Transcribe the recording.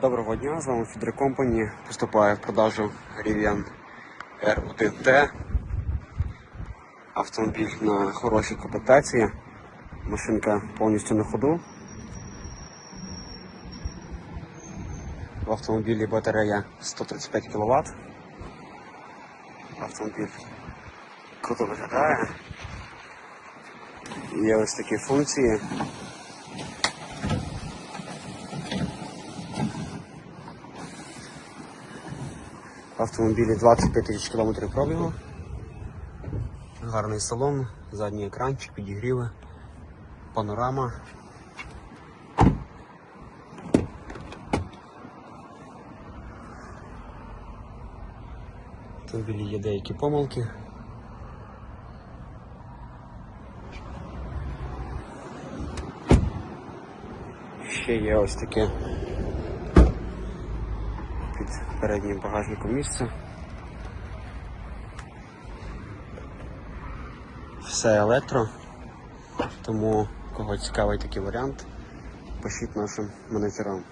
Доброго дня, з вами Фідер Компані. Поступає в продажу Rivian R1T. Автомобіль на хорошій комплектації. Машинка повністю на ходу. В автомобілі батарея 135 кВт. Автомобіль круто виглядає. Є ось такі функції. Автомобілі 25 тисяч кілометрів пробігу. Гарний салон, задній екранчик, підігріви, панорама. Автомобілі є деякі помилки. Ще є ось таке під переднім багажником місце. Все електро, тому кого цікавий такий варіант, пишіть нашим менеджерам.